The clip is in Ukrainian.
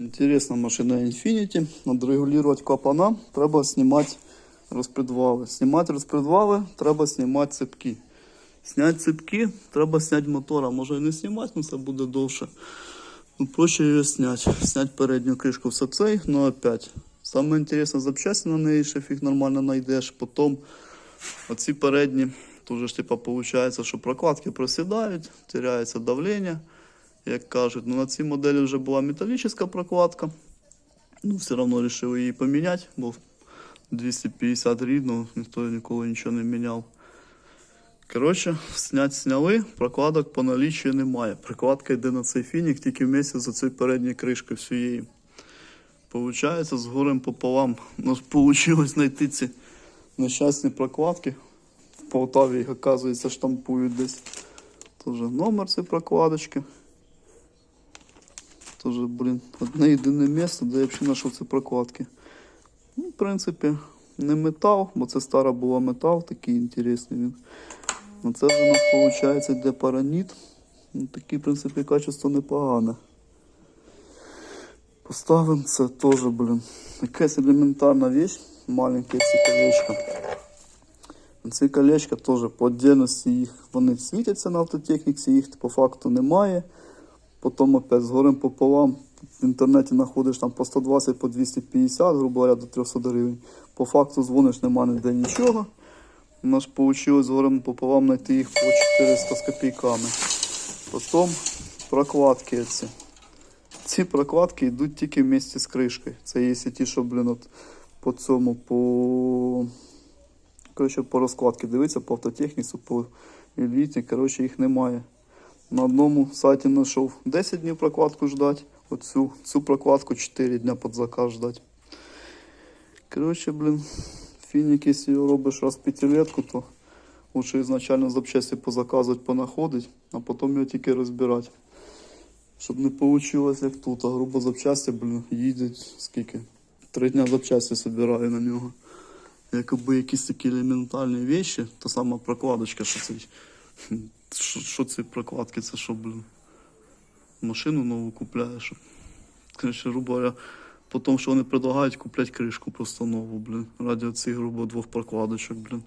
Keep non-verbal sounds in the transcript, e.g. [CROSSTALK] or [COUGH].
Интересна машина Infiniti. Надо регулировать клапана, треба знімати розпредвали. Знімати розпредвали, треба знімати цепки. Зняти цепки, треба зняти мотора. Може і не знімати, але це буде довше. Ну, проще її зняти. Зняти передню кришку все цей, но опять. Саме інтересне запчасті на неї ще фіг нормально знайдеш. Потім оці передні, тут же ж типа виходить, що прокладки просідають, теряється давлення, як кажуть. Ну, на цій моделі вже була металічна прокладка. Ну, все одно вирішив її поміняти, бо 250 рідно, ніхто ніколи нічого не міняв. Коротше, снять сняли, прокладок по наліччю немає. Прокладка йде на цей фінік тільки вместе за цією передньою кришкою всієї. Получається, з горем пополам. У нас вийшло знайти ці нещасні прокладки. В Полтаві їх, оказується, штампують десь. Тоже номер цієї прокладочки. Тоже, блін, одне єдине місце, де я взагалі знайшов ці прокладки. Ну, в принципі, не метал, бо це стара була метал, такий інтересний він. Ну, це вже у нас виходить йде параніт. Ну, такі, в принципі, качество непогане. Поставимо це теж, блін. Якась елементарна вещь, маленьке ці колечко. Ці колечка теж по отдельності їх вони світяться на автотехніці, їх по факту немає. Потім опять з горем пополам в інтернеті знаходиш там по 120, по 250, грубо говоря, до 300 гривень. По факту дзвониш, нема ніде нічого. У нас вийшло з горем пополам знайти їх по 400 з копійками. Потім прокладки ці. Ці прокладки йдуть тільки вместе з кришкою. Це є ті, що, блін, от по цьому, по. Коротше, по розкладці дивиться, по автотехніці, по еліті, коротше, їх немає. На одному сайті знайшов 10 днів прокладку ждать, оцю цю прокладку 4 дня під заказ ждать. Коротше, блін, фінік, якщо робиш раз п'ятилетку, то лучше ізначально запчасті позаказувати, понаходити, а потім його тільки розбирати. Щоб не вийшло як тут, а грубо запчасті, блін, їдуть скільки? Три дня запчасті збираю на нього. Якоби якісь такі елементарні речі, та сама прокладочка, що це. [LAUGHS] Що, ці прокладки, це що, блін? Машину нову купляєш. щоб, Короче, грубо говоря, потім, що вони предлагають, куплять кришку просто нову, блін. Раді цих, грубо, двох прокладочок, блін.